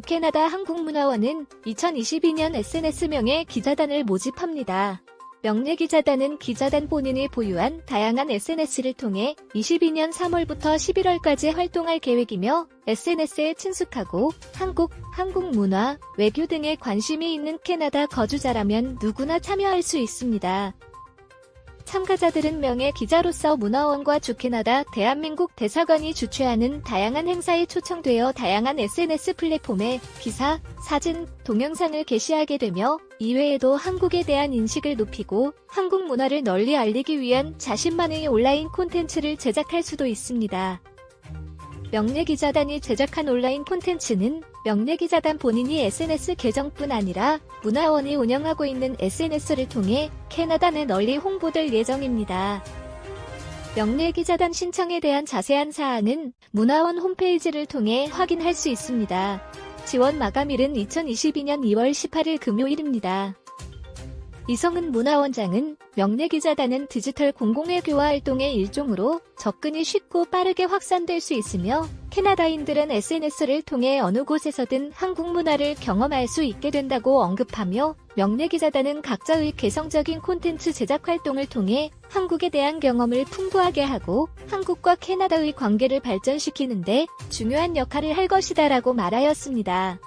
주캐나다 한국문화원은 2022년 SNS명의 기자단을 모집합니다. 명예기자단은 기자단 본인이 보유한 다양한 SNS를 통해 22년 3월부터 11월까지 활동할 계획이며 SNS에 친숙하고 한국, 한국 문화, 외교 등에 관심이 있는 캐나다 거주자라면 누구나 참여할 수 있습니다. 참가자들은 명예 기자로서 문화원과 주캐나다 대한민국 대사관이 주최하는 다양한 행사에 초청되어 다양한 SNS 플랫폼에 기사, 사진, 동영상을 게시하게 되며 이외에도 한국에 대한 인식을 높이고 한국 문화를 널리 알리기 위한 자신만의 온라인 콘텐츠를 제작할 수도 있습니다. 명예기자단이 제작한 온라인 콘텐츠는 명예기자단 본인이 SNS 계정뿐 아니라 문화원이 운영하고 있는 SNS를 통해 캐나다 내 널리 홍보될 예정입니다. 명예기자단 신청에 대한 자세한 사항은 문화원 홈페이지를 통해 확인할 수 있습니다. 지원 마감일은 2022년 2월 18일 금요일입니다. 이성은 문화원장은 명예기자단은 디지털 공공외교화 활동의 일종으로 접근이 쉽고 빠르게 확산될 수 있으며 캐나다인들은 SNS를 통해 어느 곳에서든 한국 문화를 경험할 수 있게 된다고 언급하며 명예기자단은 각자의 개성적인 콘텐츠 제작 활동을 통해 한국에 대한 경험을 풍부하게 하고 한국과 캐나다의 관계를 발전시키는데 중요한 역할을 할 것이다라고 말하였습니다.